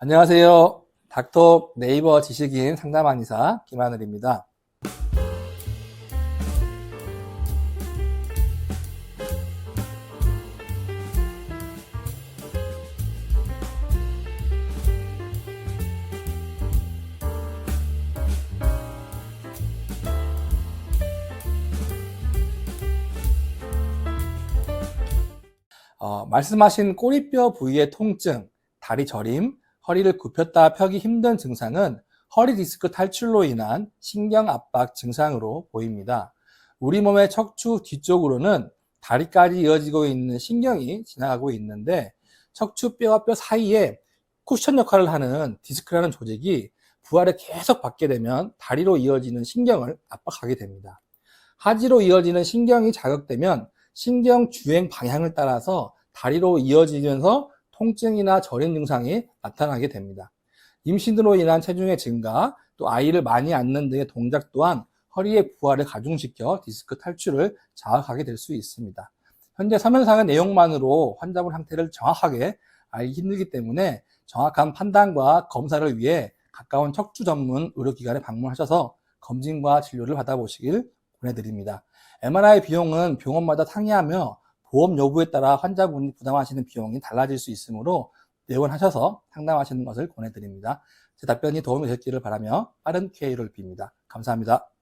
안녕하세요. 닥터 네이버 지식인 상담한 의사 김하늘입니다. 어, 말씀하신 꼬리뼈 부위의 통증, 다리 저림, 허리를 굽혔다 펴기 힘든 증상은 허리 디스크 탈출로 인한 신경 압박 증상으로 보입니다. 우리 몸의 척추 뒤쪽으로는 다리까지 이어지고 있는 신경이 지나가고 있는데 척추뼈와 뼈 사이에 쿠션 역할을 하는 디스크라는 조직이 부하를 계속 받게 되면 다리로 이어지는 신경을 압박하게 됩니다. 하지로 이어지는 신경이 자극되면 신경 주행 방향을 따라서 다리로 이어지면서 통증이나 저림 증상이 나타나게 됩니다. 임신으로 인한 체중의 증가, 또 아이를 많이 앉는 등의 동작 또한 허리의 부하를 가중시켜 디스크 탈출을 자극하게 될 수 있습니다. 현재 서면상의 내용만으로 환자분 상태를 정확하게 알기 힘들기 때문에 정확한 판단과 검사를 위해 가까운 척추 전문 의료기관에 방문하셔서 검진과 진료를 받아보시길 권해드립니다. MRI 비용은 병원마다 상이하며 보험 여부에 따라 환자분이 부담하시는 비용이 달라질 수 있으므로 내원하셔서 상담하시는 것을 권해드립니다. 제 답변이 도움이 되셨기를 바라며 빠른 QA를 빕니다. 감사합니다.